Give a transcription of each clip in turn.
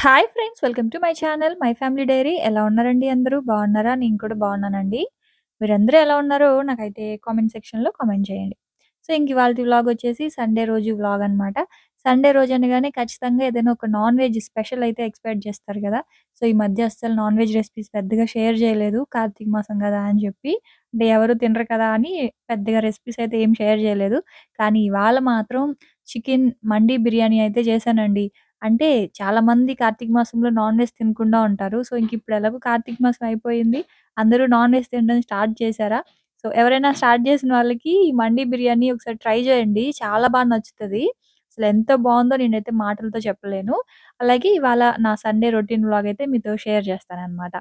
Hi friends! Welcome to my channel my family diary. ఎలా ఉన్నారండి అందరూ? బాగున్నారా? నేను కూడా బాగున్నానండి. మీరందరూ ఎలా ఉన్నారో నాకైతే కామెంట్ సెక్షన్‌లో కామెంట్ చేయండి. సో, ఇంక ఇవాళ వ్లాగ్ వచ్చేసి సండే రోజు వ్లాగ్ అనమాట. సండే రోజు అనగానే ఖచ్చితంగా ఏదైనా ఒక నాన్ వెజ్ స్పెషల్ అయితే ఎక్స్‌పెక్ట్ చేస్తారు కదా! సో, ఈ మధ్య అస్సలు నాన్ వెజ్ రెసిపీస్ పెద్దగా షేర్ చేయలేదు. కార్తీక మాసం కదా అని చెప్పి. అంటే ఎవరు తినరు కదా అని పెద్దగా రెసిపీస్ అయితే ఏం షేర్ చేయలేదు. కానీ ఇవాళ మాత్రం చికెన్ మండీ బిర్యానీ అయితే చేశానండి. అంటే చాలామంది కార్తీక మాసంలో నాన్ వెజ్ తినకుండా ఉంటారు. సో, ఇంక ఇప్పుడు ఎలాగో కార్తీక మాసం అయిపోయింది. అందరూ నాన్ వెజ్ తినడం స్టార్ట్ చేశారా? సో, ఎవరైనా స్టార్ట్ చేసిన వాళ్ళకి ఈ మండీ బిర్యానీ ఒకసారి ట్రై చేయండి. చాలా బాగా నచ్చుతది. అసలు ఎంత బావుందో నేనైతే మాటలతో చెప్పలేను. అలాగే ఇవాళ నా సండే రొటీన్ వ్లాగ్ అయితే మీతో షేర్ చేస్తాననమాట.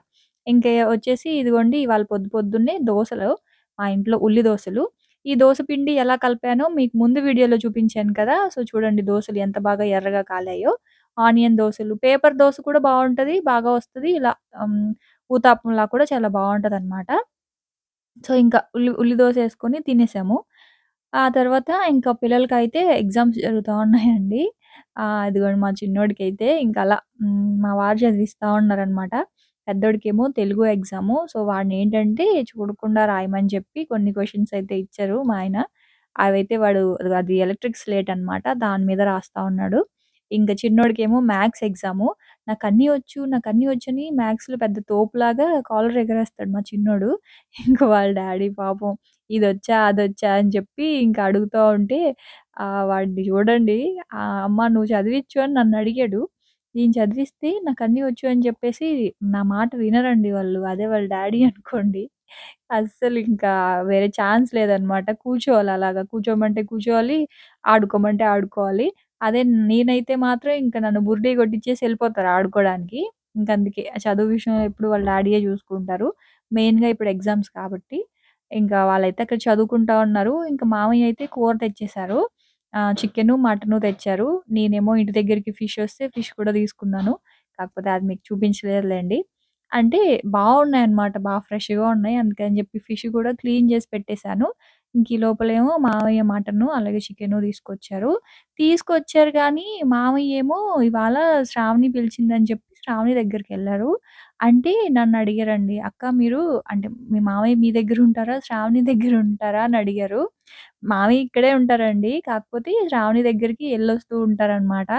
ఇంకా వచ్చేసి ఇదిగోండి ఇవాళ పొద్దు పొద్దున్నే దోసలు మా ఇంట్లో ఉల్లి దోసలు. ఈ దోస పిండి ఎలా కలిపానో మీకు ముందు వీడియోలో చూపించాను కదా! సో, చూడండి దోసలు ఎంత బాగా ఎర్రగా కాలాయో. ఆనియన్ దోసలు, పేపర్ దోస కూడా బాగుంటుంది బాగా వస్తది. ఇలా ఊతాపంలా కూడా చాలా బావుంటదనమాట. సో, ఇంకా ఉల్లి ఉల్లి దోస వేసుకొని తినేసాము. ఆ తర్వాత ఇంకా పిల్లలకి అయితే ఎగ్జామ్స్ జరుగుతా ఉన్నాయండి. ఆహ్, ఇదిగోండి మా చిన్నోడికైతే ఇంకా అలా మా వారు చదివిస్తా ఉన్నారనమాట. పెద్దోడికేమో తెలుగు ఎగ్జాము. సో, వాడిని ఏంటంటే చూడకుండా రాయమని చెప్పి కొన్ని క్వశ్చన్స్ అయితే ఇచ్చారు మా ఆయన. అవైతే వాడు అది ఎలక్ట్రిక్ స్లేట్ అనమాట. దాని మీద రాస్తా ఉన్నాడు. ఇంకా చిన్నోడికేమో మ్యాథ్స్ ఎగ్జాము. నాకన్నీ వచ్చు, నాకు అన్నీ వచ్చని మ్యాథ్స్‌లో పెద్ద తోపులాగా కాలర్ ఎగరేస్తాడు మా చిన్నోడు. ఇంకా వాళ్ళ డాడీ పాపం ఇది వచ్చా అది వచ్చా అని చెప్పి ఇంకా అడుగుతూ ఉంటే వాడిని చూడండి అమ్మ నువ్వు చదివిచ్చు అని నన్ను అడిగాడు నేను చదివిస్తే నాకన్నీ వచ్చు అని చెప్పేసి నా మాట వినరండి వాళ్ళు. అదే వాళ్ళ డ్యాడీ అనుకోండి. అస్సలింకా వేరే ఛాన్స్ లేదనమాట. కూర్చోవాలి అలాగా. కూర్చోమంటే కూర్చోవాలి, ఆడుకోమంటే ఆడుకోవాలి. అదే నేనైతే మాత్రం ఇంక నన్ను బురిడీ కొట్టిచ్చేసి ఎళ్ళిపోతారు ఆడుకోవడానికి. ఇంకందుకే చదువు విషయంలో ఎప్పుడు వాళ్ళ డ్యాడీయే చూసుకుంటారు. మెయిన్‌గా ఇప్పుడు ఎగ్జామ్స్ కాబట్టి. ఇంకా వాళ్ళైతే అక్కడ చదువుకుంటా ఉన్నారు. ఇంక మామయ్య అయితే కూర తెచ్చేసారు. చికెను, మటను తెచ్చారు. నేనేమో ఇంటి దగ్గరికి ఫిష్ వస్తే ఫిష్ కూడా తీసుకున్నాను. కాకపోతే అది మీకు చూపించలేదులెండి. అంటే బావున్నాయన్నమాట. బా ఫ్రెష్‌గా ఉన్నాయి. అందుకని చెప్పి ఫిష్ కూడా క్లీన్ చేసి పెట్టేశాను ఇంక ఈ లోపలేమో మామయ్య మటను, అలాగే చికెను తీసుకొచ్చారు. తీసుకొచ్చారు కానీ మామయ్య ఏమో ఇవాళ శ్రావణి పిలిచిందని చెప్పి శ్రావణి దగ్గరికెళ్ళారు. అంటే నన్నడిగారండి. "అక్క మీరు అంటే మీ మామయ్య మీ దగ్గర ఉంటారా? శ్రావణి దగ్గర ఉంటారా?" అని అడిగారు. మామయ్య ఇక్కడే ఉంటారండి. కాకపోతే శ్రావణి దగ్గరికి ఎళ్ళొస్తూ ఉంటారనమాట.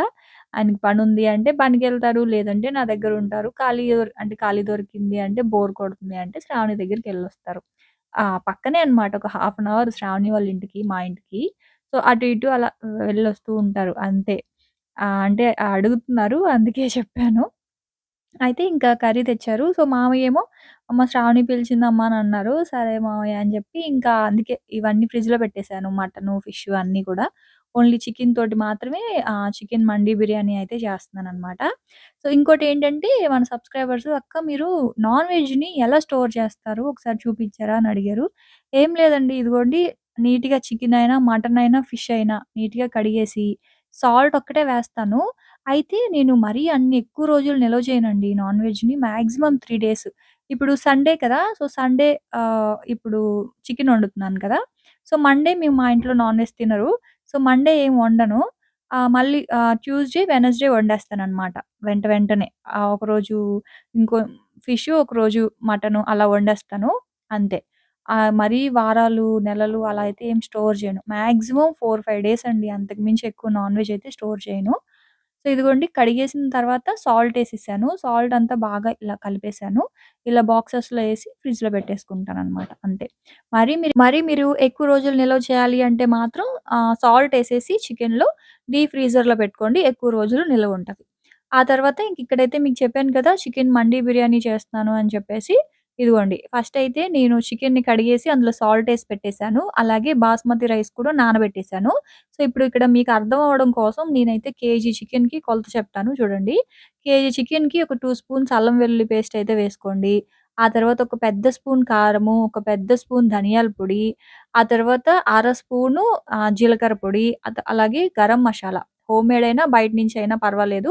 ఆయనకి పనుంది అంటే పనికెళ్తారు. లేదంటే నా దగ్గర ఉంటారు. ఖాళీ దొర్ అంటే ఖాళీ దొరికింది అంటే బోర్ కొడుతుంది అంటే శ్రావణి దగ్గరికెళ్ళొస్తారు. ఆ! పక్కనే అనమాట. ఒక హాఫ్ అన్ అవర్ శ్రావణి వాళ్ళ ఇంటికి, మా ఇంటికి. సో, అటు ఇటు అలా వెళ్ళొస్తూ ఉంటారు అంతే. ఆహ్, అంటే అడుగుతున్నారు అందుకే చెప్పాను. అయితే ఇంకా కర్రీ తెచ్చారు. సో, మామయ్య ఏమో "అమ్మ శ్రావణి పిలిచిందమ్మా" అని అన్నారు. సరే మామయ్య అని చెప్పి ఇంకా అందుకే ఇవన్నీ ఫ్రిడ్జ్‌లో పెట్టేసాను. మటను, ఫిష్ అన్నీ కూడా. ఓన్లీ చికెన్ తోటి మాత్రమే ఆహ్, చికెన్ మండీ బిర్యానీ అయితే చేస్తున్నాననమాట. సో, ఇంకోటేంటంటే మన సబ్స్క్రైబర్స్ "అక్క మీరు నాన్ వెజ్‌ని ఎలా స్టోర్ చేస్తారు? ఒకసారి చూపించరా?" అని అడిగారు. ఏం లేదండి ఇదిగోండి నీట్‌గా చికెన్ అయినా, మటన్ అయినా, ఫిష్ అయినా నీట్‌గా కడిగేసి సాల్ట్ ఒక్కటే వేస్తాను. అయితే నేను మరీ అన్ని ఎక్కువ రోజులు నిల్వ చేయనండి నాన్ వెజ్‌ని. Maximum 3 days. ఇప్పుడు సండే కదా! సో, సండే ఆహ్, ఇప్పుడు చికెన్ వండుతున్నాను కదా! సో, మండే మేము మా ఇంట్లో నాన్ వెజ్ తినరు. సో, మండే ఏం వండను. ఆహ్, మళ్ళీ ఆహ్, ట్యూస్‌డే, వెడ్నెస్‌డే వండేస్తాననమాట. వెంట వెంటనే. ఆహ్, ఒకరోజు ఇంకో ఫిషు, ఒకరోజు మటను అలా వండేస్తాను. అంతే. ఆహ్, మరీ వారాలు, నెలలు అలా అయితే ఏం స్టోర్ చేయను. మాక్సిమం 4, 5 డేస్ అండి. అంతకు మించి ఎక్కువ నాన్ వెజ్ అయితే స్టోర్ చేయను. సో, ఇదిగోండి కడిగేసిన తర్వాత సాల్ట్ వేసేసాను సాల్ట్ అంతా బాగా ఇలా కలిపేసాను. ఇలా బాక్సెస్‌లో వేసి ఫ్రిడ్జ్‌లో పెట్టేసుకుంటాను అనమాట అంతే. మరి మీరు మరి మీరు ఎక్కువ రోజులు నిల్వ చేయాలి అంటే మాత్రం సాల్ట్ వేసేసి చికెన్‌లో డీ ఫ్రీజర్‌లో పెట్టుకోండి. ఎక్కువ రోజులు నిల్వ ఉంటుంది ఆ తర్వాత ఇంక ఇక్కడైతే మీకు చెప్పాను కదా! చికెన్ మండీ బిర్యానీ చేస్తున్నాను అని చెప్పేసి. ఇదిగోండి ఫస్ట్ అయితే నేను చికెన్‌ని కడిగేసి అందులో సాల్ట్ వేసి పెట్టేసాను. అలాగే బాస్మతి రైస్ కూడా నానబెట్టేసాను. సో, ఇప్పుడు ఇక్కడ మీకు అర్థం అవ్వడం కోసం నేనైతే కేజీ చికెన్‌కి కొలత చెప్తాను చూడండి. కేజీ చికెన్‌కి ఒక టూ స్పూన్స్ అల్లం వెల్లుల్లి పేస్ట్ అయితే వేసుకోండి. ఆ తర్వాత ఒక పెద్ద స్పూన్ కారము, ఒక పెద్ద స్పూన్ ధనియాల పొడి, ఆ తర్వాత అర స్పూను జీలకర్ర పొడి, అలాగే గరం మసాలా హోమ్ మేడ్ అయినా బయట నుంచి అయినా పర్వాలేదు.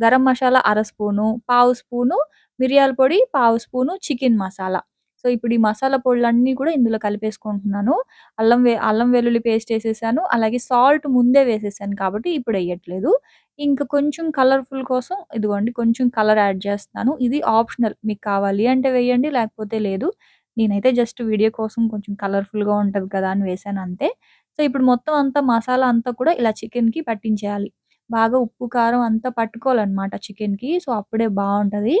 గరం మసాలా అర స్పూను, పావు స్పూను మిరియాల పొడి, పావు స్పూను చికెన్ మసాలా. సో, ఇప్పుడు ఈ మసాలా పొడులన్నీ కూడా ఇందులో కలిపేసుకుంటున్నాను. అల్లం వే అల్లం వెల్లుల్లి పేస్ట్ వేసేసాను అలాగే సాల్ట్ ముందే వేసేసాను కాబట్టి ఇప్పుడు వేయట్లేదు ఇంకా కొంచెం కలర్‌ఫుల్ కోసం ఇదిగోండి కొంచెం కలర్ యాడ్ చేస్తున్నాను. ఇది ఆప్షనల్ మీకు కావాలి అంటే వేయండి లేకపోతే లేదు. నేనైతే జస్ట్ వీడియో కోసం కొంచెం కలర్‌ఫుల్‌గా ఉంటుంది కదా! అని వేసాను అంతే. సో, ఇప్పుడు మొత్తం అంతా మసాలా అంతా కూడా ఇలా చికెన్‌కి పట్టించేయాలి. బాగా ఉప్పు, కారం అంతా పట్టుకోవాలన్నమాట చికెన్‌కి. సో, అప్పుడే బాగుంటుంది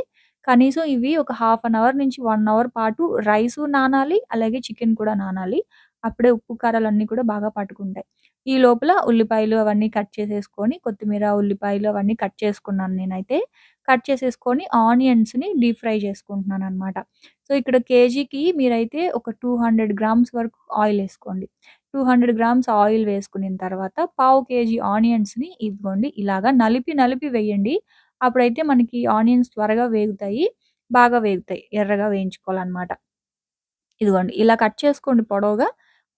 కనీసం ఇవి ఒక హాఫ్ అన్ అవర్ నుంచి 1 అవర్ పాటు రైసు నానాలి. అలాగే చికెన్ కూడా నానాలి. అప్పుడే ఉప్పు, కారాలన్నీ కూడా బాగా పట్టుకుంటాయి. ఈ లోపల ఉల్లిపాయలు అవన్నీ కట్ చేసేసుకొని కొత్తిమీర, ఉల్లిపాయలు అవన్నీ కట్ చేసుకున్నాను నేనైతే. కట్ చేసేసుకొని ఆనియన్స్‌ని డీప్ ఫ్రై చేసుకుంటున్నాననమాట. సో, ఇక్కడ కేజీకి మీరైతే ఒక 200 గ్రామ్స్ వరకు ఆయిలేసుకోండి. 200 గ్రామ్స్ ఆయిల్ వేసుకునిన తర్వాత పావు కేజీ ఆనియన్స్‌ని ఇదిగోండి ఇలాగా నలిపి నలిపి వేయండి. అప్పుడైతే మనకి ఆనియన్స్ త్వరగా వేగుతాయి. బాగా వేగుతాయి. ఎర్రగా వేయించుకోవాలన్నమాట ఇదిగోండి ఇలా కట్ చేసుకోండి పొడవుగా.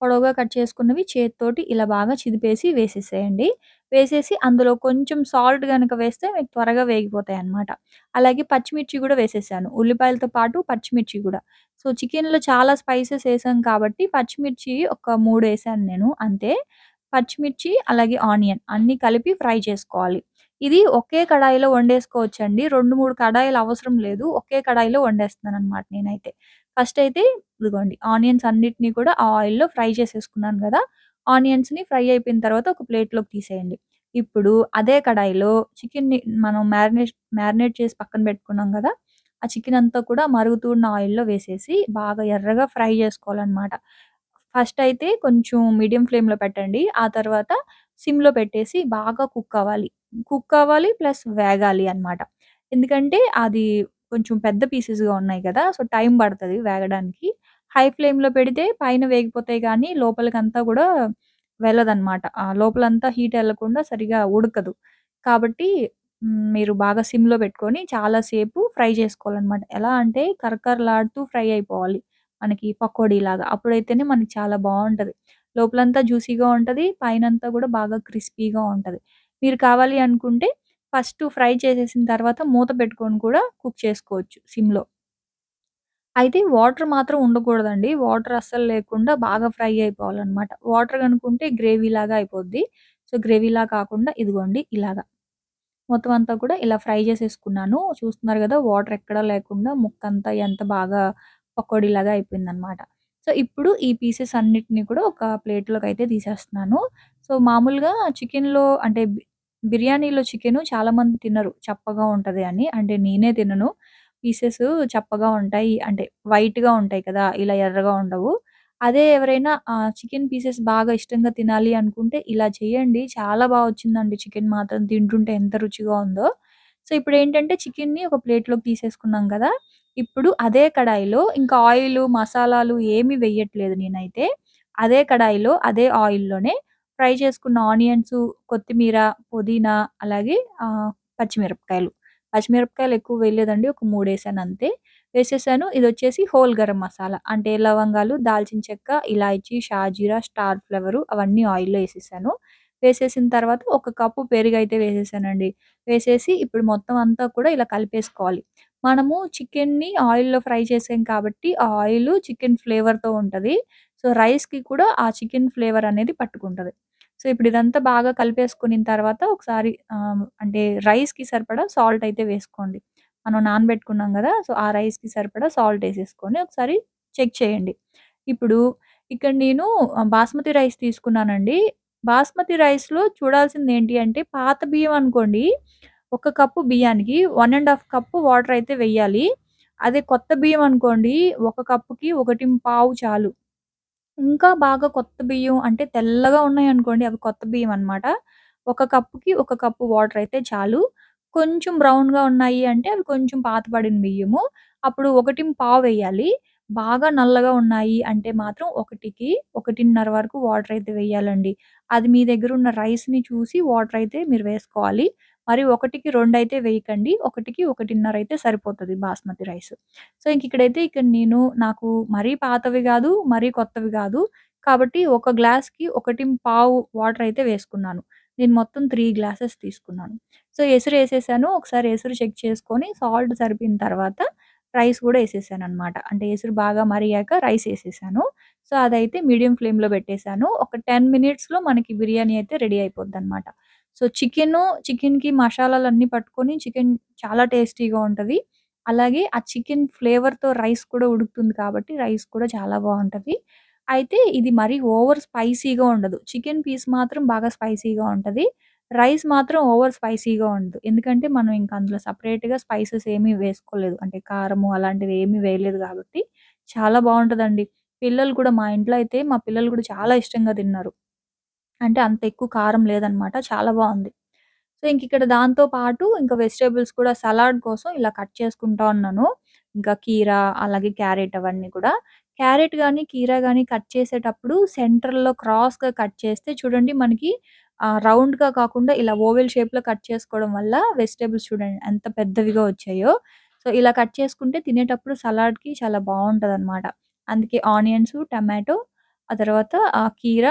పొడవుగా కట్ చేసుకున్నవి చేతితోటి ఇలా బాగా చిదిపేసి వేసేసేయండి. వేసేసి అందులో కొంచెం సాల్ట్ కనుక వేస్తే మీకు త్వరగా వేగిపోతాయన్నమాట. అలాగే పచ్చిమిర్చి కూడా వేసేసాను. ఉల్లిపాయలతో పాటు పచ్చిమిర్చి కూడా సో, చికెన్‌లో చాలా స్పైసెస్ వేసాం కాబట్టి పచ్చిమిర్చి ఒక మూడు వేసాను నేను అంతే. పచ్చిమిర్చి అలాగే ఆనియన్ అన్నీ కలిపి ఫ్రై చేసుకోవాలి. ఇది ఒకే కడాయిలో వండేసుకోవచ్చండి. 2, 3 కడాయిలు అవసరం లేదు. ఒకే కడాయిలో వండేస్తున్నాను అనమాట నేనైతే. ఫస్ట్ అయితే ఇదిగోండి ఆనియన్స్ అన్నిటిని కూడా ఆ ఆయిల్‌లో ఫ్రై చేసేసుకున్నాను కదా ఆనియన్స్‌ని ఫ్రై అయిపోయిన తర్వాత ఒక ప్లేట్‌లోకి తీసేయండి. ఇప్పుడు అదే కడాయిలో చికెన్‌ని మనం మ్యారినేట్ మ్యారినేట్ చేసి పక్కన పెట్టుకున్నాం కదా ఆ చికెన్ అంతా కూడా మరుగుతున్న ఆయిల్‌లో వేసేసి బాగా ఎర్రగా ఫ్రై చేసుకోవాలన్నమాట ఫస్ట్ అయితే కొంచెం మీడియం ఫ్లేమ్‌లో పెట్టండి. ఆ తర్వాత సిమ్‌లో పెట్టేసి బాగా కుక్ అవ్వాలి. కుక్ అవ్వాలి ప్లస్ వేగాలి అన్నమాట. ఎందుకంటే అది కొంచెం పెద్ద పీసెస్‌గా ఉన్నాయి కదా! సో, టైం పడుతుంది వేగడానికి. హై ఫ్లేమ్‌లో పెడితే పైన వేగిపోతాయి కానీ లోపలికంతా కూడా వెళ్ళదన్నమాట ఆ లోపలంతా హీట్ వెళ్ళకుండా సరిగా ఉడకదు. కాబట్టి మీరు బాగా సిమ్‌లో పెట్టుకొని చాలా సేపు ఫ్రై చేసుకోవాలన్నమాట ఎలా అంటే కరకరలాడుతూ ఫ్రై అయిపోవాలి. మనకి పకోడీలాగా. అప్పుడైతేనే మనకి చాలా బాగుంటుంది లోపలంతా జ్యూసీగా ఉంటుంది పైనంతా కూడా బాగా క్రిస్పీగా ఉంటుంది మీరు కావాలి అనుకుంటే ఫస్ట్ ఫ్రై చేసేసిన తర్వాత మూత పెట్టుకొని కూడా కుక్ చేసుకోవచ్చు సిమ్‌లో. అయితే వాటర్ మాత్రం ఉండకూడదండి. వాటర్ అస్సలు లేకుండా బాగా ఫ్రై అయిపోవాలన్నమాట వాటర్ కనుకుంటే గ్రేవీలాగా అయిపోద్ది. సో, గ్రేవీలా కాకుండా ఇదిగోండి ఇలాగా. మొత్తం అంతా కూడా ఇలా ఫ్రై చేసేసుకున్నాను. చూస్తున్నారు కదా వాటర్ ఎక్కడా లేకుండా ముక్కంతా ఎంత బాగా పకోడీలాగా అయిపోయిందనమాట. సో, ఇప్పుడు ఈ పీసెస్ అన్నిటిని కూడా ఒక ప్లేట్‌లోకైతే తీసేస్తున్నాను. సో, మామూలుగా చికెన్‌లో అంటే బిర్యానీలో చికెను చాలామంది తినరు. చప్పగా ఉంటది అని. అంటే నేనే తినను. పీసెస్ చప్పగా ఉంటాయి. అంటే వైట్‌గా ఉంటాయి కదా! ఇలా ఎర్రగా ఉండవు. అదే ఎవరైనా ఆహ్, చికెన్ పీసెస్ బాగా ఇష్టంగా తినాలి అనుకుంటే ఇలా చేయండి. చాలా బా వచ్చిందండి చికెన్ మాత్రం తింటుంటే ఎంత రుచిగా ఉందో. సో, ఇప్పుడేంటంటే చికెన్‌ని ఒక ప్లేట్‌లోకి తీసేసుకున్నాం కదా! ఇప్పుడు అదే కడాయిలో ఇంకా ఆయిలు, మసాలాలు ఏమి వెయ్యట్లేదు నేనైతే. అదే కడాయిలో, అదే ఆయిల్‌లోనే ఫ్రై చేసుకున్న ఆనియన్స్ కొత్తిమీర, పుదీనా అలాగే పచ్చిమిరపకాయలు. పచ్చిమిరపకాయలు ఎక్కువ వేయలేదండి. ఒక మూడు వేసాను అంతే. వేసేసాను. ఇది వచ్చేసి హోల్ గరం మసాలా. అంటే లవంగాలు, దాల్చిన చెక్క, ఇలాయచి, షాజీరా, స్టార్ ఫ్లవరు అవన్నీ ఆయిల్‌లో వేసేసాను వేసేసిన తర్వాత ఒక కప్పు పెరుగైతే వేసేసానండి. వేసేసి ఇప్పుడు మొత్తం అంతా కూడా ఇలా కలిపేసుకోవాలి. మనము చికెన్‌ని ఆయిల్‌లో ఫ్రై చేసాం కాబట్టి ఆ ఆయిల్ చికెన్ ఫ్లేవర్‌తో ఉంటుంది సో, రైస్‌కి కూడా ఆ చికెన్ ఫ్లేవర్ అనేది పట్టుకుంటుంది సో, ఇప్పుడు ఇదంతా బాగా కలిపేసుకున్న తర్వాత ఒకసారి అంటే రైస్‌కి సరిపడా సాల్ట్ అయితే వేసుకోండి. మనం నానబెట్టుకున్నాం కదా సో, ఆ రైస్‌కి సరిపడా సాల్ట్ వేసేసుకొని ఒకసారి చెక్ చేయండి. ఇప్పుడు ఇక్కడ నేను బాస్మతి రైస్ తీసుకున్నానండి. బాస్మతి రైస్‌లో చూడాల్సింది ఏంటి అంటే పాత బియ్యం అనుకోండి, ఒక కప్పు బియ్యానికి one and half cup water అయితే వెయ్యాలి. అదే కొత్త బియ్యం అనుకోండి, ఒక కప్పుకి 1:15 చాలు. ఇంకా బాగా కొత్త బియ్యం అంటే తెల్లగా ఉన్నాయనుకోండి అవి కొత్త బియ్యం అనమాట. ఒక కప్పుకి ఒక కప్పు వాటర్ అయితే చాలు. కొంచెం బ్రౌన్‌గా ఉన్నాయి అంటే అవి కొంచెం పాతబడిన బియ్యము. అప్పుడు 1:15 వేయాలి. బాగా నల్లగా ఉన్నాయి అంటే మాత్రం 1కి 1:30 వరకు వాటర్ అయితే వేయాలండి. అది మీ దగ్గర ఉన్న రైస్‌ని చూసి వాటర్ అయితే మీరు వేసుకోవాలి. మరి 1కి 2 అయితే వేయకండి. 1కి 1:30 అయితే సరిపోతుంది బాస్మతి రైస్. సో, ఇంక ఇక్కడైతే ఇక్కడ నేను నాకు మరీ పాతవి కాదు మరీ కొత్తవి కాదు కాబట్టి ఒక గ్లాస్‌కి 1:15 వాటర్ అయితే వేసుకున్నాను. నేను మొత్తం త్రీ గ్లాసెస్ తీసుకున్నాను. సో, ఎసురేసేసాను. ఒకసారి ఎసురు చెక్ చేసుకొని సాల్ట్ సరిపోయిన తర్వాత రైస్ కూడా వేసేసాను అనమాట అంటే ఎసురు బాగా మరిగాక రైస్ వేసేసాను సో, అదైతే మీడియం ఫ్లేమ్‌లో పెట్టేసాను. ఒక 10 మినిట్స్‌లో మనకి బిర్యానీ అయితే రెడీ అయిపోద్ది అనమాట సో, చికెను చికెన్‌కి మసాలాలన్నీ పట్టుకొని చికెన్ చాలా టేస్టీగా ఉంటది. అలాగే ఆ చికెన్ ఫ్లేవర్‌తో రైస్ కూడా ఉడుకుతుంది కాబట్టి రైస్ కూడా చాలా బావుంటది. అయితే ఇది మరీ ఓవర్ స్పైసీగా ఉండదు. చికెన్ పీస్ మాత్రం బాగా స్పైసీగా ఉంటది. రైస్ మాత్రం ఓవర్ స్పైసీగా ఉండదు. ఎందుకంటే మనం ఇంక అందులో సెపరేట్‌గా స్పైసెస్ ఏమీ వేసుకోలేదు. అంటే కారము అలాంటివి ఏమీ వేయలేదు కాబట్టి చాలా బావుంటదండి. పిల్లలు కూడా మా ఇంట్లో అయితే మా పిల్లలు కూడా చాలా ఇష్టంగా తిన్నారు. అంటే అంత ఎక్కువ కారం లేదనమాట. చాలా బాగుంది సో, ఇంకిక్కడ దాంతో పాటు ఇంకా వెజిటబుల్స్ కూడా సలాడ్ కోసం ఇలా కట్ చేసుకుంటా ఉన్నాను. ఇంకా కీర, అలాగే క్యారెట్ అవన్నీ కూడా. క్యారెట్ గాని, కీర గాని కట్ చేసేటప్పుడు సెంటర్‌లో క్రాస్‌గా కట్ చేస్తే చూడండి మనకి ఆహ్, రౌండ్‌గా కాకుండా ఇలా ఓవెల్ షేప్‌లో కట్ చేసుకోవడం వల్ల వెజిటబుల్స్ చూడండి ఎంత పెద్దవిగా వచ్చాయో. సో, ఇలా కట్ చేసుకుంటే తినేటప్పుడు సలాడ్‌కి చాలా బావుంటదనమాట. అందుకే ఆనియన్స్, టమాటో ఆ తర్వాత ఆహ్, కీర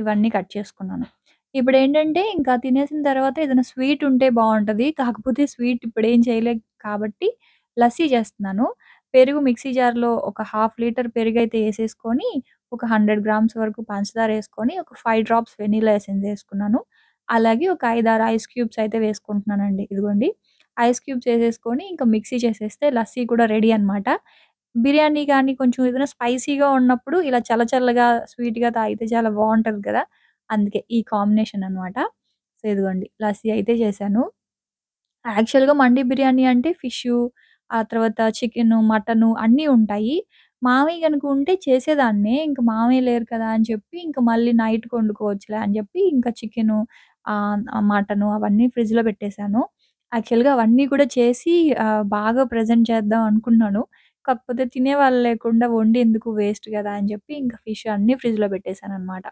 ఇవన్నీ కట్ చేసుకున్నాను. ఇప్పుడు ఏంటంటే ఇంకా తినేసిన తర్వాత ఏదైనా స్వీట్ ఉంటే బాగుంటుంది కాకపోతే స్వీట్ ఇప్పుడేం చేయలేదు కాబట్టి లస్సీ చేస్తున్నాను. పెరుగు మిక్సీ జార్‌లో ఒక హాఫ్ లీటర్ పెరుగు అయితే వేసేసుకొని ఒక 100 గ్రామ్స్ వరకు పంచదార వేసుకొని ఒక ఫైవ్ డ్రాప్స్ వెనీలా ఎసెన్స్ వేసుకున్నాను అలాగే ఒక 5, 6 ఐస్ క్యూబ్స్ అయితే వేసుకుంటున్నానండి. ఇదిగోండి. ఐస్ క్యూబ్స్ వేసేసుకొని ఇంకా మిక్సీ చేసేస్తే లస్సీ కూడా రెడీ అనమాట. బిర్యానీ కానీ కొంచెం ఏదైనా స్పైసీగా ఉన్నప్పుడు ఇలా చల్ల చల్లగా, స్వీట్‌గా తాగితే చాలా బావుంటది కదా! అందుకే ఈ కాంబినేషన్ అనమాట. సో, ఇదిగోండి లస్సీ అయితే చేశాను. యాక్చువల్‌గా మండి బిర్యానీ అంటే ఫిషు, ఆ తర్వాత చికెను, మటను అన్నీ ఉంటాయి. మామయ్య గనుక ఉంటే చేసేదాన్నే. ఇంక మామయ్య లేరు కదా! అని చెప్పి ఇంక మళ్ళీ నైట్‌కి వండుకోవచ్చులే అని చెప్పి ఇంకా చికెను, ఆహ్, మటను అవన్నీ ఫ్రిడ్జ్‌లో పెట్టేశాను. యాక్చువల్‌గా అవన్నీ కూడా చేసి ఆహ్, బాగా ప్రెజెంట్ చేద్దాం అనుకున్నాను. కాకపోతే తినేవాళ్ళు లేకుండా వండి ఎందుకు వేస్ట్ కదా అని చెప్పి ఇంకా ఫిష్ అన్నీ ఫ్రిడ్జ్‌లో పెట్టేసాననమాట.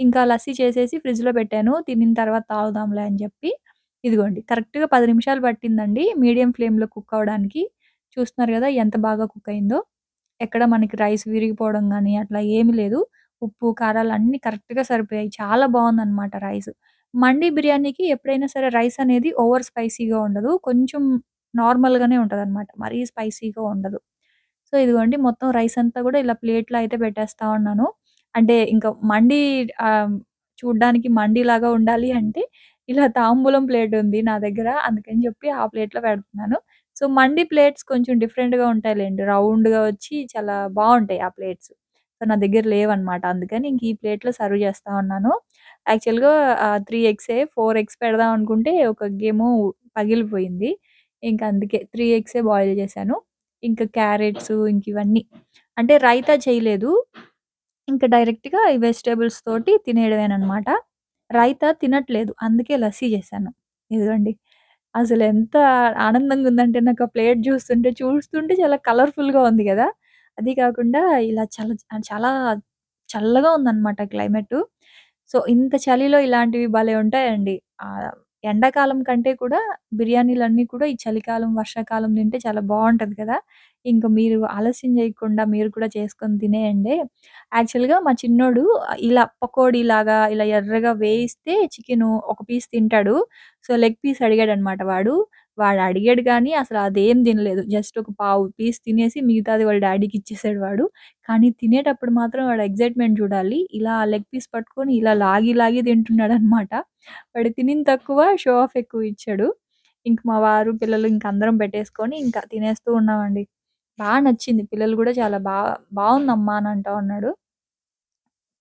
ఇంకా లస్సీ చేసేసి ఫ్రిడ్జ్‌లో పెట్టాను. తినిన తర్వాత తాగుదాంలే అని చెప్పి. ఇదిగోండి కరెక్ట్‌గా 10 నిమిషాలు పట్టిందండి మీడియం ఫ్లేమ్‌లో కుక్ అవ్వడానికి. చూస్తున్నారు కదా ఎంత బాగా కుక్ అయిందో. ఎక్కడ మనకి రైస్ విరిగిపోవడం గానీ అట్లా ఏమి లేదు. ఉప్పు, కారాలు అన్నీ కరెక్ట్‌గా సరిపోయాయి. చాలా బావుందనమాట రైస్. మండి బిర్యానీకి ఎప్పుడైనా సరే రైస్ అనేది ఓవర్ స్పైసీగా ఉండదు. కొంచెం నార్మల్‌గానే ఉంటదనమాట. మరీ స్పైసీగా ఉండదు. సో, ఇదిగోండి మొత్తం రైస్ అంతా కూడా ఇలా ప్లేట్‌లో అయితే పెట్టేస్తా ఉన్నాను. అంటే ఇంకా మండి చూడడానికి చూడ్డానికి మండిలాగా ఉండాలి అంటే ఇలా తాంబూలం ప్లేట్ ఉంది నా దగ్గర. అందుకని చెప్పి ఆ ప్లేట్‌లో పెడుతున్నాను. సో, మండి ప్లేట్స్ కొంచెం డిఫరెంట్‌గా ఉంటాయిలేండి రౌండ్‌గా వచ్చి చాలా బాగుంటాయి ఆ ప్లేట్స్. సో, నా దగ్గర లేవన్నమాట అందుకని ఇంక ఈ ప్లేట్‌లో సర్వ్ చేస్తా ఉన్నాను. యాక్చువల్‌గా ఆహ్, 3 ఎగ్సే 4 ఎగ్స్ పెడదాం అనుకుంటే ఒక గేమ్ పగిలిపోయింది. ఇంకా అందుకే త్రీ ఎక్సే బాయిల్ చేశాను. ఇంకా క్యారెట్స్ ఇంక ఇవన్నీ. అంటే రైతా చేయలేదు. ఇంక డైరెక్ట్‌గా ఈ వెజిటబుల్స్ తోటి తినేయడమేననమాట. రైతా తినట్లేదు. అందుకే లస్సీ చేశాను. ఇదిగోండి. అసలెంత ఆనందంగా ఉందంటే నాకు ఆ ప్లేట్ చూస్తుంటే, చూస్తుంటే చాలా కలర్‌ఫుల్‌గా ఉంది గదా! అది కాకుండా ఇలా చల్ల చాలా చల్లగా ఉందనమాట క్లైమేటు. సో, ఇంత చలిలో ఇలాంటివి భలే ఉంటాయండి. ఆహ్, ఎండాకాలం కంటే కూడా బిర్యానీలన్నీ కూడా ఈ చలికాలం, వర్షాకాలం తింటే చాలా బావుంటది కదా! ఇంక మీరు ఆలస్యం చేయకుండా మీరు కూడా చేసుకొని తినేయండి. యాక్చువల్‌గా మా చిన్నోడు ఇలా పకోడీలాగా ఇలా ఎర్రగా వేయిస్తే చికెను ఒక పీస్ తింటాడు. సో, లెగ్ పీస్ అడిగాడనమాట వాడు. వాడు అడిగాడు కానీ అసలు అదేం తినలేదు. జస్ట్ ఒక పావు పీస్ తినేసి మిగతాది వాళ్ళ డ్యాడీకి ఇచ్చేసాడు వాడు. కానీ తినేటప్పుడు మాత్రం వాడు ఎక్సైట్‌మెంట్ చూడాలి. ఇలా లెగ్ పీస్ పట్టుకొని ఇలా లాగి లాగి తింటున్నాడనమాట. వాడు తినింది తక్కువ షో ఆఫ్ ఎక్కువ ఇచ్చాడు. ఇంక మా వారు, పిల్లలు ఇంక అందరం పెట్టేసుకొని ఇంకా తినేస్తూ ఉన్నామండి. బా నచ్చింది. పిల్లలు గూడా చాలా బా బావుందమ్మా అని అంటా ఉన్నాడు.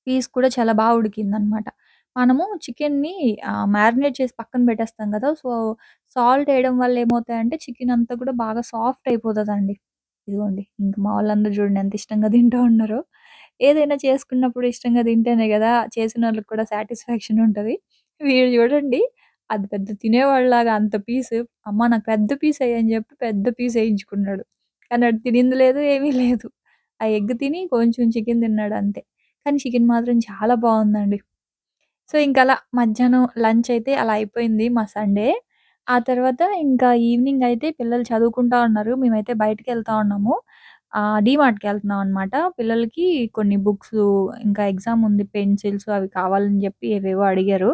పీస్ కూడా చాలా బా ఉడికిందనమాట. మనము చికెన్‌ని ఆహ్, మ్యారినేట్ చేసి పక్కన పెట్టేస్తాం కదా సో, సాల్ట్ ఎయడం వల్ల ఏమవుతాయంటే చికెన్ అంతా కూడా బాగా సాఫ్ట్ అయిపోతదండి. ఇదిగోండి. ఇంక మా వాళ్ళందరూ చూడండి ఎంత ఇష్టంగా తింటా ఉన్నారో. ఏదైనా చేసుకున్నప్పుడు ఇష్టంగా తింటేనే గదా! చేసినోళ్ళకి కూడా సాటిస్ఫాక్షన్ ఉంటది. వీడు చూడండి అది పెద్ద తినేవాడిలాగా అంత పీసు, అమ్మ నాకు పెద్ద పీస్ ఎయ్ అని చెప్పి పెద్ద పీస్ ఎయించుకున్నాడు. కానీ ఆడు తినింది లేదు, ఏమీ లేదు. ఆ ఎగ్ తిని కొంచెం చికెన్ తిన్నాడు అంతే. కానీ చికెన్ మాత్రం చాలా బావుందండి. సో, ఇంకలా మధ్యాహ్నం లంచ్ అయితే అలా అయిపోయింది మా సండే. ఆ తర్వాత ఇంకా ఈవినింగ్ అయితే పిల్లలు చదువుకుంటా ఉన్నారు. మేమైతే బయటికెళ్తా ఉన్నాము. ఆహ్, డీమార్ట్‌కెళ్తున్నాం అనమాట. పిల్లలకి కొన్ని బుక్సు ఇంకా ఎగ్జామ్ ఉంది. పెన్సిల్స్ అవి కావాలని చెప్పి ఏవేవో అడిగారు.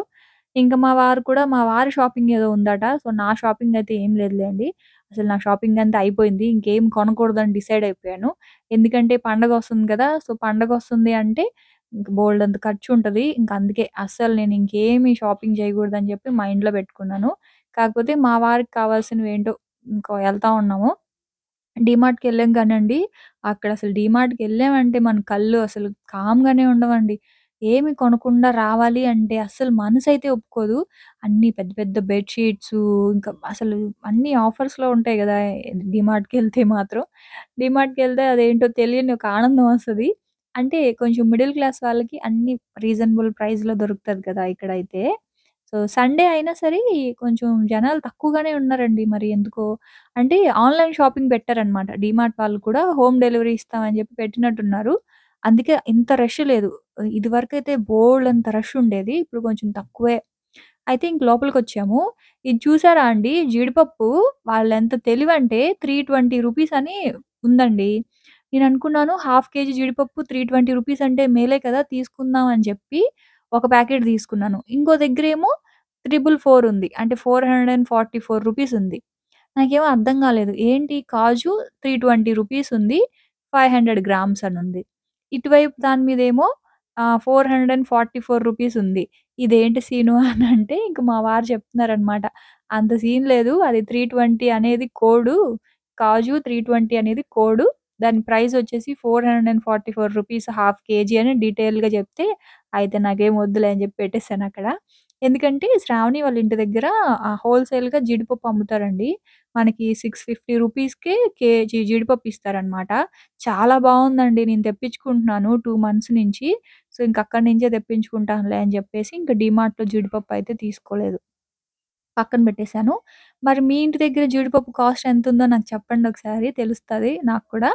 ఇంకా మా వారు కూడా మా వారి షాపింగ్ ఏదో ఉందట. సో, నా షాపింగ్ అయితే ఏం లేదులెండి. అసలు నా షాపింగ్ అంతా అయిపోయింది. ఇంకేం కొనకూడదని డిసైడ్ అయిపోయాను. ఎందుకంటే పండగొస్తుంది కదా! సో, పండగొస్తుంది అంటే ఇంక ఖర్చు ఉంటుంది ఇంక అందుకే అస్సలు నేను ఇంకేమి షాపింగ్ చేయకూడదని చెప్పి మైండ్‌లో పెట్టుకున్నాను. కాకపోతే మా వారికి కావాల్సినవేంటో ఇంకో ఎళ్తా ఉన్నాము. డీమార్ట్‌కెళ్ళాం కానండి, అక్కడసలు డీమార్ట్‌కెళ్ళామంటే మన కళ్ళు అసలు కామ్‌గానే ఉండవండి. ఏమి కొనకుండా రావాలి అంటే అస్సలు మనసైతే ఒప్పుకోదు. అన్నీ పెద్ద పెద్ద బెడ్ షీట్సు ఇంకా అసలు అన్నీ ఆఫర్స్‌లో ఉంటాయి గదా! డీమార్ట్‌కెళ్తే మాత్రం. డీమార్ట్‌కెళ్తే అదేంటో తెలియని ఒక ఆనందం వస్తది. అంటే కొంచెం మిడిల్ క్లాస్ వాళ్ళకి అన్నీ రీజనబుల్ ప్రైస్‌లో దొరుకుతది కదా! ఇక్కడైతే. సో, సండే అయినా సరే కొంచెం జనాలు తక్కువగానే ఉన్నారండి మరి ఎందుకో. అంటే ఆన్‌లైన్ షాపింగ్ పెట్టారనమాట. డీమార్ట్ వాళ్ళు కూడా హోమ్ డెలివరీ ఇస్తామని చెప్పి పెట్టినట్టున్నారు. అందుకే ఇంత రష్ లేదు. ఇదివరకైతే బోలెడంత రష్ ఉండేది. ఇప్పుడు కొంచెం తక్కువే. అయితే ఇంక లోపలికొచ్చాము. ఇది చూసారా అండి జీడిపప్పు వాళ్ళెంత తెలివంటే 320 రూపీస్ అని ఉందండి. నేననుకున్నాను హాఫ్ కేజీ జీడిపప్పు 320 రూపీస్ అంటే మేలే కదా! తీసుకుందాం అని చెప్పి ఒక ప్యాకెట్ తీసుకున్నాను. ఇంకో దగ్గరేమో 444 ఉంది. అంటే 444 రూపీస్ ఉంది. నాకేమో అర్థం కాలేదు. ఏంటి కాజు 320 రూపీస్ ఉంది. 500 గ్రామ్స్ అనుంది. ఇటువైపు దాని మీదేమో ఆహ్, 444 రూపీస్ ఉంది. ఇదేంటి సీను అనంటే ఇంక మా వారు చెప్తున్నారనమాట. అంత సీన్ లేదు. అది 320 అనేది కోడు. కాజు 320 అనేది కోడు. దాని ప్రైస్ వచ్చేసి 444 రూపీస్ హాఫ్ కేజీ అని డీటెయిల్‌గా చెప్తే, అయితే నాకేం వద్దులే అని చెప్పి పెట్టేసానక్కడ. ఎందుకంటే శ్రావణి వాళ్ళ ఇంటి దగ్గర హోల్‌సేల్‌గా జీడిపప్పు అమ్ముతారండి. మనకి 650 రూపీస్‌కే కేజీ జీడిపప్పు ఇస్తారనమాట. చాలా బాగుందండి నేను తెప్పించుకుంటున్నాను టూ మంత్స్ నుంచి. సో, ఇంక అక్కడి నుంచే తెప్పించుకుంటానులే అని చెప్పేసి ఇంకా డిమార్ట్లో జీడిపప్పు అయితే తీసుకోలేదు. పక్కన పెట్టేసాను. మరి మీ ఇంటి దగ్గర జీడిపప్పు కాస్ట్ ఎంతుందో నాకు చెప్పండి ఒకసారి తెలుస్తది నాకు కూడా.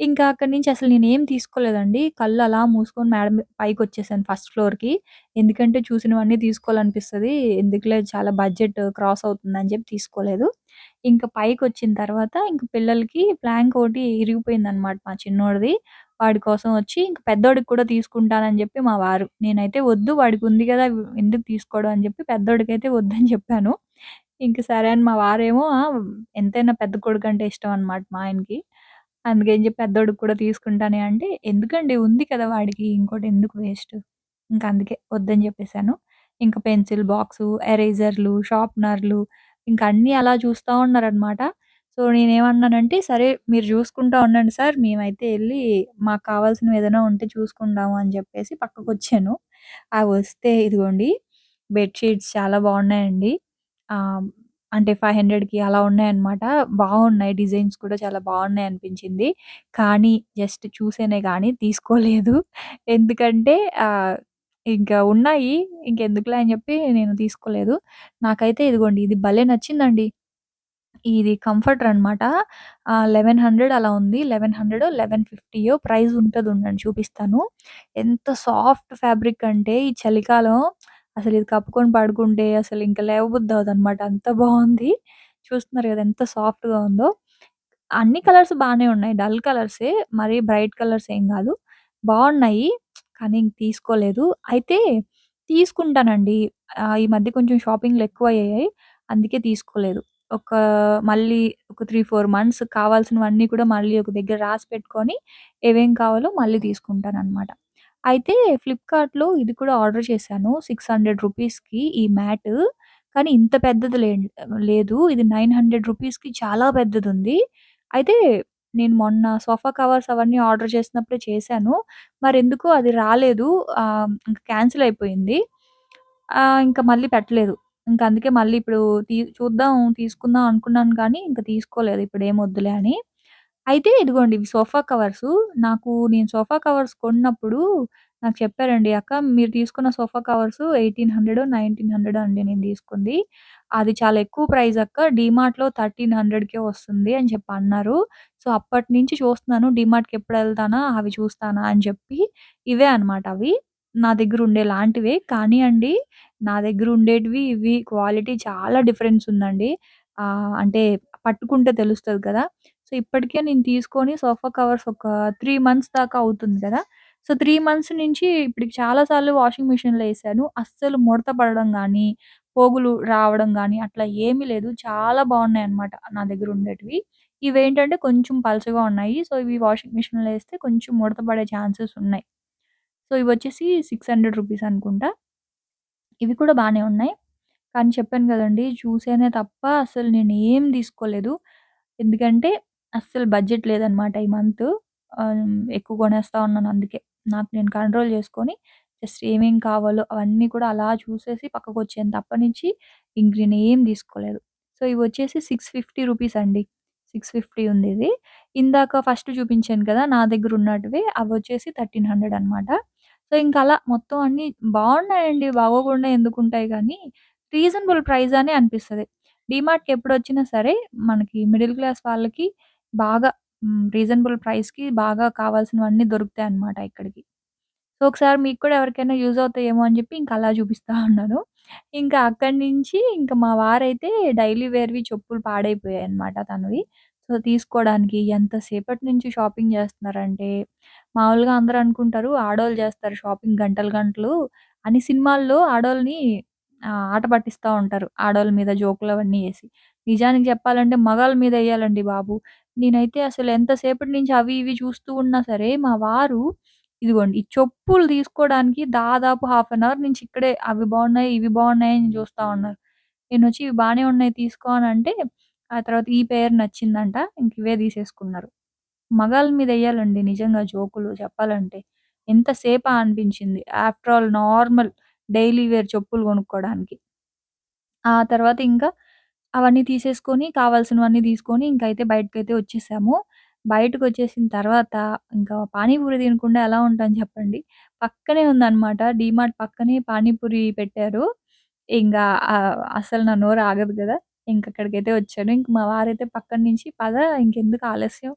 ఇంకా అక్కడి నుంచి అసలు నేనేం తీసుకోలేదండి. కళ్ళు అలా మూసుకొని మేడ మీ పైకొచ్చేసాను ఫస్ట్ ఫ్లోర్‌కి. ఎందుకంటే చూసినవన్నీ తీసుకోవాలనిపిస్తది. ఎందుకులే చాలా బడ్జెట్ క్రాస్ అవుతుందని చెప్పి తీసుకోలేదు. ఇంక పైకొచ్చిన తర్వాత ఇంక పిల్లలకి ప్లాంక్ ఒకటి ఇరిగిపోయిందనమాట మా చిన్నోడిది. వాడి కోసం వచ్చి ఇంక పెద్దోడికి కూడా తీసుకుంటానని చెప్పి మా వారు. నేనైతే వద్దు వాడికి ఉంది కదా ఎందుకు తీసుకోవడం అని చెప్పి పెద్దోడికైతే వద్దని చెప్పాను. ఇంక సరే అని మా వారేమో ఆ! ఎంతైనా పెద్ద కొడుకంటే ఇష్టం అనమాట మా ఆయనకి. అందుకని చెప్పి పెద్దోడికి కూడా తీసుకుంటానే అంటే, ఎందుకండి ఉంది కదా వాడికి ఇంకోటి ఎందుకు వేస్ట్. ఇంక అందుకే వద్దని చెప్పేసాను. ఇంక పెన్సిల్ బాక్సు, ఎరేజర్‌లు, షార్ప్‌నర్‌లు ఇంక అన్నీ అలా చూస్తా ఉన్నారనమాట. సో, నేనేమన్నానంటే, "సరే మీరు చూసుకుంటా ఉండండి సార్. మేమైతే వెళ్ళి మాకు కావాల్సినవి ఏదైనా ఉంటే చూసుకుంటాము" అని చెప్పేసి పక్కకు వచ్చాను అవి వస్తే ఇదిగోండి బెడ్ షీట్స్ చాలా బాగున్నాయండి. అంటే ఫైవ్ హండ్రెడ్కి అలా ఉన్నాయన్నమాట. బాగున్నాయి. డిజైన్స్ కూడా చాలా బాగున్నాయి అనిపించింది. కానీ జస్ట్ చూసేనే కానీ తీసుకోలేదు. ఎందుకంటే ఇంకా ఉన్నాయి. ఇంకెందుకులే అని చెప్పి నేను తీసుకోలేదు. నాకైతే ఇదిగోండి ఇది భలే నచ్చిందండి. ఇది కంఫర్టర్ అనమాట. ఆహ్, 1100 అలా ఉంది. 1100 1150 ప్రైస్ ఉంటుంది ఉండండి చూపిస్తాను. ఎంత సాఫ్ట్ ఫ్యాబ్రిక్ అంటే ఈ చలికాలం అసలు ఇది కప్పుకొని పడుకుంటే అసలు ఇంక లేవబుద్ధి అవ్వదనమాట. అంత బావుంది. చూస్తున్నారు గదా! ఎంత సాఫ్ట్‌గా ఉందో. అన్ని కలర్స్ బానే ఉన్నాయి. డల్ కలర్సే. మరీ బ్రైట్ కలర్స్ ఏం గాదు. బావున్నాయి. కానీ ఇంక తీసుకోలేదు. అయితే తీసుకుంటానండి. ఆహ్, ఈ మధ్య కొంచెం షాపింగ్‌లు ఎక్కువయ్యాయి. అందుకే తీసుకోలేదు. ఒక మళ్ళీ ఒక 3, 4 మంత్స్ కావాల్సినవన్నీ కూడా మళ్ళీ ఒక దగ్గర రాసి పెట్టుకొని ఏవేం కావాలో మళ్ళీ తీసుకుంటాననమాట. అయితే ఫ్లిప్‌కార్ట్‌లో ఇది కూడా ఆర్డర్ చేశాను. 600 రూపీస్‌కి ఈ మ్యాట్. కానీ ఇంత పెద్దది లే లేదు. ఇది 900 రూపీస్‌కి చాలా పెద్దదుంది. అయితే నేను మొన్న సోఫా కవర్స్ అవన్నీ ఆర్డర్ చేసినప్పుడే చేశాను. మరెందుకో అది రాలేదు. ఆహ్, ఇంక క్యాన్సిల్ అయిపోయింది. ఆహ్, ఇంక మళ్ళీ పెట్టలేదు. ఇంక అందుకే మళ్ళీ ఇప్పుడు తీ చూద్దాం తీసుకుందాం అనుకున్నాను కానీ ఇంక తీసుకోలేదు. ఇప్పుడేం వద్దులే అని. అయితే ఇదిగోండి ఇవి సోఫా కవర్సు. నాకు నేను సోఫా కవర్స్ కొన్నప్పుడు నాకు చెప్పారండి, "అక్క మీరు తీసుకున్న సోఫా కవర్సు 1800, 1900 అండి నేను తీసుకుంది. అది చాలా ఎక్కువ ప్రైస్ అక్క. డీమార్ట్‌లో 1300కే వస్తుంది" అని చెప్పి అన్నారు. సో, అప్పటినుంచి చూస్తున్నాను డీమార్ట్‌కి ఎప్పుడెళ్తానా అవి చూస్తానా అని చెప్పి ఇవే అనమాట అవి. నా దగ్గర ఉండేలాంటివే. కానీ అండి నా దగ్గర ఉండేటివి ఇవి క్వాలిటీ చాలా డిఫరెన్స్ ఉందండి. ఆహ్, అంటే పట్టుకుంటే తెలుస్తది కదా! సో, ఇప్పటికే నేను తీసుకొని సోఫా కవర్స్ ఒక 3 మంత్స్ దాకా అవుతుంది కదా! సో 3 మంత్స్ నుంచి ఇప్పటికి చాలా సార్లు వాషింగ్ మిషన్‌లో ఏసాను. అస్సలు ముడత పడడం గానీ, పోగులు రావడం గానీ అట్లా ఏమీ లేదు. చాలా బావున్నాయన్నమాట నా దగ్గర ఉండేటివి. ఇవేంటంటే కొంచెం పలచగా ఉన్నాయి. సో ఇవి వాషింగ్ మిషన్‌లో ఏస్తే కొంచెం ముడత పడే ఛాన్సెస్ ఉన్నాయి. సో ఇది వచ్చేసి సిక్స్ హండ్రెడ్ రూపీస్ అనుకుంటా. ఇవి కూడా బాగానే ఉన్నాయి. కానీ చెప్పాను కదండి చూసేనే తప్ప అసలు నేను ఏం తీసుకోలేదు. ఎందుకంటే అస్సలు బడ్జెట్ లేదనమాట ఈ మంత్ ఎక్కువ కొనేస్తా ఉన్నాను అందుకే. నాకు నేను కంట్రోల్ చేసుకొని జస్ట్ ఏమేం కావాలో అవన్నీ కూడా అలా చూసేసి పక్కకొచ్చాను తప్పనించి ఇంక నేను ఏం తీసుకోలేదు. సో ఇది వచ్చేసి సిక్స్ ఫిఫ్టీ రూపీస్ అండి. సిక్స్ ఫిఫ్టీ ఉంది ఇది ఇందాక ఫస్ట్ చూపించాను కదా! నా దగ్గర ఉన్నటివి అవొచ్చేసి 1300 అనమాట. సో ఇంకా అలా మొత్తం అన్నీ బావున్నాయండి. బాగోకుండా ఎందుకుంటాయి గానీ, రీజనబుల్ ప్రైస్ అనే అనిపిస్తది. డీమార్ట్‌కి ఎప్పుడొచ్చినా సరే మనకి మిడిల్ క్లాస్ వాళ్ళకి బాగా హ్మ్. రీజనబుల్ ప్రైస్‌కి బాగా కావాల్సినవన్నీ దొరుకుతాయన్నమాట ఇక్కడికి. సో ఒకసారి మీకు కూడా ఎవరికైనా యూజ్ అవుతాయేమో అని చెప్పి ఇంకా అలా చూపిస్తా ఉన్నాను. ఇంకా అక్కడి నుంచి ఇంక మా వారైతే డైలీ వేర్‌వి చెప్పులు పాడైపోయాయన్నమాట తనవి. సో తీసుకోవడానికి ఎంత సేపటి నుంచి షాపింగ్ చేస్తున్నారంటే, మామూలుగా అందరూ అనుకుంటారు ఆడోళ్ళు చేస్తారు షాపింగ్ గంటలు గంటలు అని సినిమాల్లో ఆడోళ్ళని ఆహ్, ఆట పట్టిస్తా ఉంటారు. ఆడోళ్ళ మీద జోకులు అవన్నీ ఏసి. నిజానికి చెప్పాలంటే మగాళ్ళ మీద ఎయ్యాలండి బాబు. నేనైతే అసలు ఎంత సేపటి నుంచి అవి ఇవి చూస్తూ ఉన్నా సరే మా వారు ఇదిగోండి ఈ చెప్పులు తీసుకోవడానికి దాదాపు హాఫ్ అన్ అవర్ నుంచి ఇక్కడే అవి బాగున్నాయి ఇవి బాగున్నాయి అని చూస్తా ఉన్నారు. నేనొచ్చి ఇవి బానే ఉన్నాయి తీసుకో అనంటే, ఆ తర్వాత ఈ పెయిర్ నచ్చిందంట. ఇంక ఇవే తీసేసుకున్నారు. మగాళ్ళ మీద ఎయ్యాలండి నిజంగా జోకులు చెప్పాలంటే. ఎంత సేపా అనిపించింది. After all normal daily wear చెప్పులు కొనుక్కోవడానికి. ఆ తర్వాత ఇంకా అవన్నీ తీసేసుకొని కావాల్సినవన్నీ తీసుకొని ఇంకైతే బయటకైతే వచ్చేసాము. బయటకొచ్చేసిన తర్వాత ఇంకా పానీపూరి తినకుండా ఎలా ఉంటాను చెప్పండి. పక్కనే ఉందన్నమాట. డీమార్ట్ పక్కనే పానీపూరి పెట్టారు. ఇంగా ఆహ్, అసలు నా నోరు ఆగదు గదా! ఇంక అక్కడికైతే వచ్చాను. ఇంక మా వారైతే పక్కన నుంచి పద ఇంకెందుకు ఆలస్యం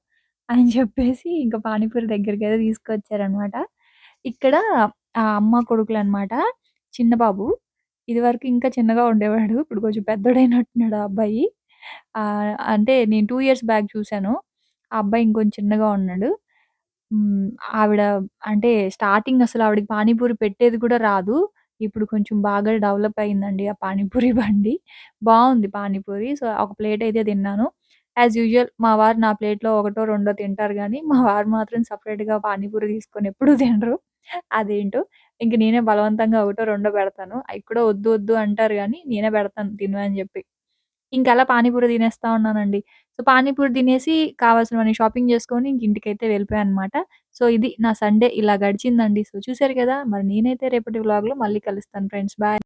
అని చెప్పేసి ఇంక పానీపూరి దగ్గరికైతే తీసుకొచ్చారనమాట. ఇక్కడ ఆ అమ్మ కొడుకులనమాట. చిన్న బాబు. ఇదివరకు ఇంకా చిన్నగా ఉండేవాడు. ఇప్పుడు కొంచెం పెద్దోడైనట్టున్నాడు ఆ అబ్బాయి. ఆహ్, అంటే నేను 2 ఇయర్స్ బ్యాక్ చూసాను. ఆ అబ్బాయి ఇంకొంచెం చిన్నగా ఉన్నాడు. హ్మ్. ఆవిడ అంటే స్టార్టింగ్ అసలు ఆవిడకి పానీపూరి పెట్టేది కూడా రాదు. ఇప్పుడు కొంచెం బాగా డెవలప్ అయిందండి ఆ పానీపూరి బండి. బావుంది పానీపూరి. సో ఒక ప్లేట్ అయితే తిన్నాను. యాజ్ యూజువల్ మా వారు నా ప్లేట్‌లో ఒకటో, రెండో తింటారు గానీ, మా వారు మాత్రం సెపరేట్‌గా పానీపూరి తీసుకొని ఎప్పుడు తినరు. అదేంటో. ఇంక నేనే బలవంతంగా ఒకటో, రెండో పెడతాను. అయి కూడా వద్దు వద్దు అంటారు గానీ, నేనే పెడతాను తిను అని చెప్పి. ఇంకలా పానీపూరి తినేస్తా ఉన్నానండి. సో పానీపూరి తినేసి కావాల్సినవన్నీ షాపింగ్ చేసుకొని ఇంక ఇంటికైతే వెళ్ళిపోయానన్నమాట. సో ఇది నా సండే ఇలా గడిచిందండి. సో చూసారు కదా! మరి నేనైతే రేపటి వ్లాగ్‌లో మళ్ళీ కలుస్తాను ఫ్రెండ్స్. బాయ్.